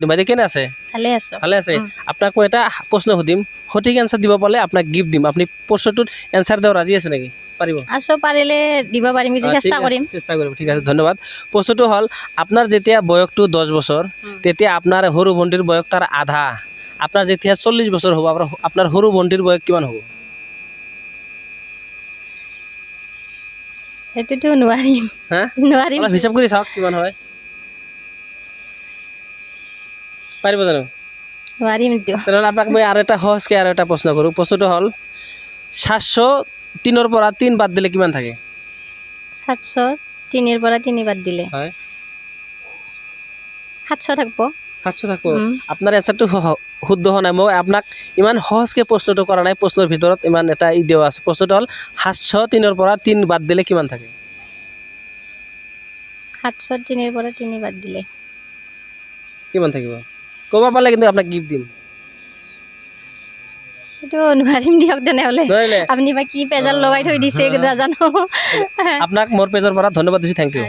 বাইদেউ কেনে আছে? ভালে আছো। ভালে আছে। আপোনাক মই এটা প্ৰশ্ন সুধিম। সঠিক এনচাৰ দিব পাৰিলে আপোনাক গিফ্ট দিম। আপুনি প্ৰশ্নটোত এনচাৰ দিব ৰাজি আছে নেকি? পাৰিব? আছো পাৰিলে দিব পাৰিম যে অ, ঠিক চেষ্টা আছে, কৰিম। চেষ্টা কৰিম। ঠিক আছে ধন্যবাদ। প্ৰশ্নটো হ'ল আপোনাৰ যেতিয়া বয়সটো দহ বছৰ তেতিয়া আপোনাৰ সৰু ভণ্টিৰ বয়স তাৰ আধা। আপোনাৰ যেতিয়া চল্লিছ বছৰ হ'ব আপোনাৰ আপোনাৰ সৰু ভণ্টিৰ বয়স কিমান হ'ব? সেইটোতো নোৱাৰিম। নোৱাৰিম। হিচাপ কৰি চাওক কিমান হয়। পাৰিব জানো? এইটো তেনেহ'লে আপোনাক মই আৰু এটা সহজকৈ আৰু এটা প্ৰশ্ন কৰোঁ। প্ৰশ্নটো হ'ল সাতশ তিনৰ পৰা তিন বাদ দিলে কিমান থাকে? সাতশ তিনিৰ পৰা তিনি বাদ দিলে। হয়। সাতশ থাকিব। সাতশ থাকিব। আপোনাৰ এনচাৰটো শুদ্ধ হোৱা নাই। মই আপোনাক ইমান সহজকৈ প্ৰশ্নটো কৰা নাই। প্ৰশ্নৰ ভিতৰত ইমান এটা ই দিয়া আছে। প্ৰশ্নটো হ'ল সাতশ তিনৰ পৰা তিন বাদ দিলে কিমান থাকে? সাতশ তিনিৰ পৰা তিনি বাদ দিলে। কিমান থাকিব? ক'ব পাৰিলে কিন্তু আপোনাক গিফ্ট দিম। সেইটো নোৱাৰিম দিয়ক তেনেহ'লে। নোৱাৰিলে আপুনি বা কি পেজাৰ লগাই থৈ দিছে নাজানো। আপোনাক মোৰ পেজৰ পৰা ধন্যবাদ দিছোঁ থেংক ইউ